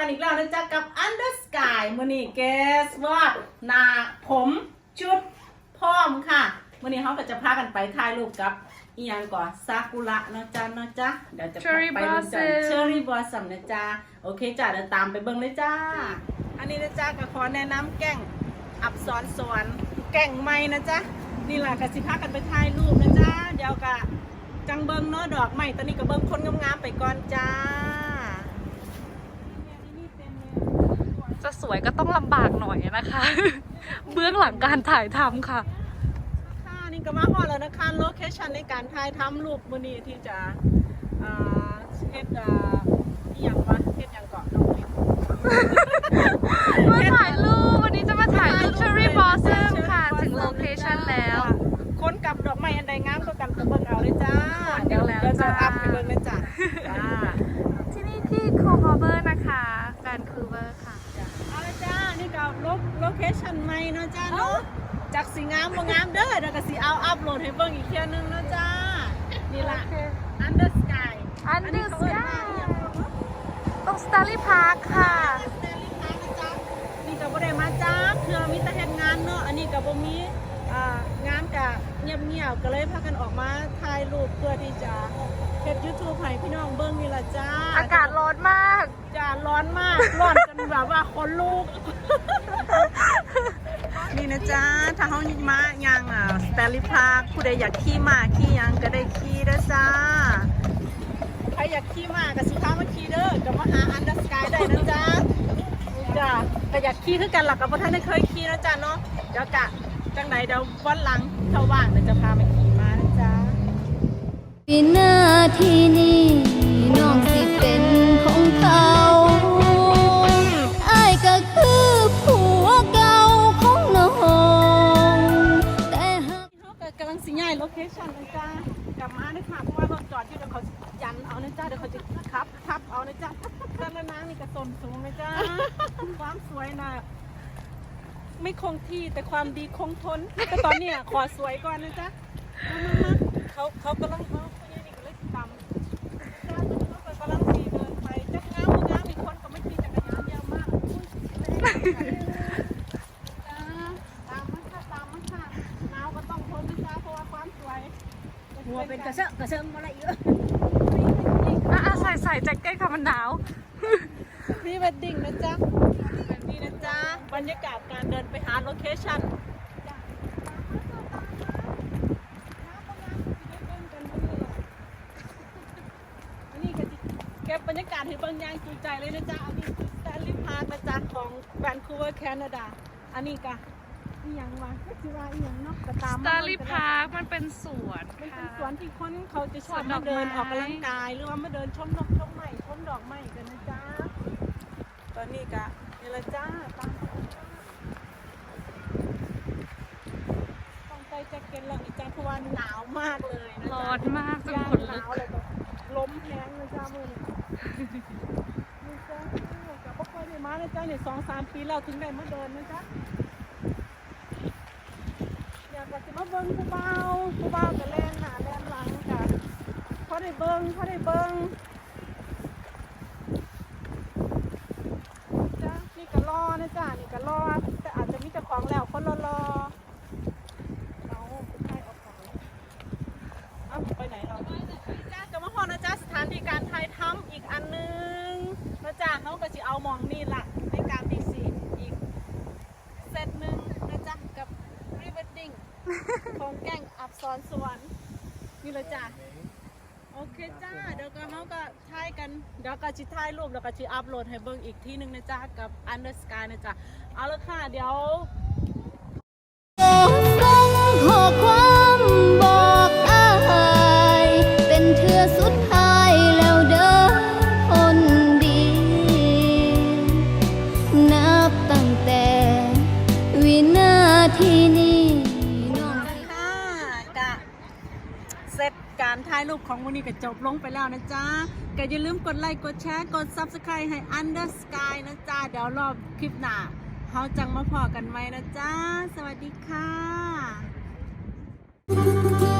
กันอีกแล้วนะจ๊ะกับ Under Sky มื่อนี้ guess what หนาผมชุดพร้อมค่ะมื่อนี้เขาก็จะพากันไปถ่ายรูปกับอีหยังก่อนซากุระเนาะจ๊ะเนาะจ๊ะเดี๋ยวจะ Cherry ไปดูกัน blossom Cherry Blossom นะจ๊ะโอเคจ้ะเดี๋ยวตามไปเบิ่งเลยจ้า อันนี้นะจ๊ะก็ขอแนะนำแก่งอับสอนสวนแก่งไม้นะจ๊ะนี่แหละกสิพากันไปถ่ายรูปนะจ๊ะเดี๋ยวกะจังเบิ่งเนาะดอกไม้ตอนนี้ก็เบิ่งคนงามๆไปก่อนจ้า จะ สวยก็ต้องลำบากหน่อยนะคะ เบื้องหลังการถ่ายทำค่ะค่ะนี่ก็มาฮอดแล้วนะคะโลเคชันในการถ่ายทำรูปมื้อนี้ที่จะอ่าเฮ็ดอ่าอีหยังวะเฮ็ดหยังเกาะน้องลินมาถ่ายรูปวันนี้จะมาถ่ายรูป Cherry Blossom ค่ะ ถึงโลเคชันแล้วคนกับดอกไม้อันใดงามก็กันก็เบิ่งเอาเลยจ้าคนเดียวแล้วเดี๋ยวจะจ้าอัพให้เบิ่งเลยจ้าจ้าที่นี่ที่โคฮาร์เบอร์นะคะแวนคูเวอร์ค่ะ เอาละจ้า นี่ก็โลโลเคชันใหม่เนาะจ้าเนาะจากสีงามบ่งามเด้อเดี๋ยวก็สิเอาอัพโหลดให้เบิ่งอีกเที่ยนึงเนาะจ้า นี่ล่ะ Under Sky Under นี้เขาเอิ้นว่า Sky อีหยังเนาะ ตรงสตาร์ลี่พาร์คค่ะ นี่ก็บ่ได้มาจ้าเพื่อมีแต่เฮ็ดงานเนาะ อันนี้ก็บ่มีอ่างานก็เงียบๆก็เลยพากันออกมาถ่ายรูปเพื่อที่จะเฮ็ด YouTube ให้พี่น้องเบิ่งนี่ล่ะจ้าอากาศร้อนมาก จ้าร้อนมาก ร้อนจน แบบว่าคนลูก นี่นะจ๊ะ ถ้าเฮามายังอะสเตลลิพาร์ผู้ใดอยากขี่มาขี่ยังก็ได้ขี่เด้อจ้า ใครอยากขี่มาก็สิพามาขี่เด้อก็มาหาอันเดอร์สกายได้นะจ๊ะจ้าก็อยากขี่คือกันหลักกับพ่ท่านได้เคยขี่นะจ๊ะเนาะ เดี๋ยวกะจังไหนเดี๋ยววันหลังถ้าว่างเดี๋ยวจะพามาขี่มานะจ๊ะวินาทีนี้ เดี๋ยวเขายันเอานะจ๊ะเดี๋ยวเขาจะขับทับเอานะจ๊ะแต่ละนางนี่ก็สนสูงนะจ๊ะความสวยน่ะไม่คงที่แต่ความดีคงทนแต่ตอนเนี้ยขอสวยก่อนนะจ๊ะมามามาเขาเขากำลังเขาเขาเนี่ยนี่ก็เลยตำจ้าเขาก็กำลังสีเดินไปจักง้ามบ่งามมีคนก็ไม่ขี่จักรยานเยอะมาก ระเซาะกระเซิงอะไรเยอะอะอะใส่ใส่แจ็คเก็ตค่ะมันหนาวพรีเวดดิ้งนะจ๊ะแบบนี้นะจ๊ะ บรรยากาศการเดินไปหาโลเคชั่นอันนี้ก็สิเก็บบรรยากาศให้เบิ่งอย่างจูใจเลยนะจ๊ะ อันนี้คือสแตนลีย์พาร์คนะจ๊ะของแวนคูเวอร์แคนาดา อันนี้ก็ อีหยังวะก็คือว่าอีหยังเนาะก็ตามสมตาร์ลี่เบิ่งก็พาได้ร์คมันเป็นสวนมันเป็นค่ะ สวนที่คนเขาจะชอบสวนดมาอกไม้ เดินออกกำลังกาย หรือว่ามาเดินชมนกชมไม้ชมดอกไม้กันนะจ๊ะตอนนี้ก็นี่ละจ้าตามมาจ้าต้องใส่แจ็คเก็ตแล้วนี่จ้าเพราะว่าหนาวมากเลยนะจ๊ะร้อนมากจนย่างขนหลุนากวเลยก็ล้มแห้งเลยจ้ามือนี่นี่จ้ากับพ่อเคยได้มานะจ้าเนี่ยสองสามปีแล้วถึงได้มาเดินนะจ๊ะอยา กจะมาเบิ้งผู้เบาผู้เบาก็แล่นหน้าแล่นหลังจ้ะพอได้เบิ้งพอได้เบิ้งจ้ะนี่ก็รอนะจ้ะนี่ก็รอแต่อาจจะมีเจ้าของแล้วคนรอรอเอาไปถ่ายเอาของเอาไปไหนเราจ้าจะมาฮอดนะจ้าสถานที่การถ่ายทำอีกอันหนึงนะจ้าเขาก็จะเอามองนี่ล่ะในการที่สี่อีก เซตหนึ่งนะจ๊ะ กับรีเวดดิ้ง ขอ งแก่งอับซอนสวรรค์นี่เลยจ้ะโอเคจ้าเดี๋ยวก็เขาก็ถ่ายกันเดี๋ยวก็จิถ่ายรูปแล้วก็จิอัพโหลดให้เบิ่งอีกที่หนึ่งนะจ๊ะกับ Under Sky นะจ๊ะเอาละค่ะเดี๋ยวส่งข้อความบอกายนเทือสุดท้ายแล้วเด้อคนดีนับตั้งแต่วินาทีนี้น้ การถ่ายรูปของวันนี้ก็จบลงไปแล้วนะจ๊ะก็อย่าลืมกดไลค์กดแชร์กด Subscribe ให้ Under Sky นะจ๊ะ เดี๋ยวรอบคลิปหน้าเขาจังมาพอกันไหมนะจ๊ะ สวัสดีค่ะ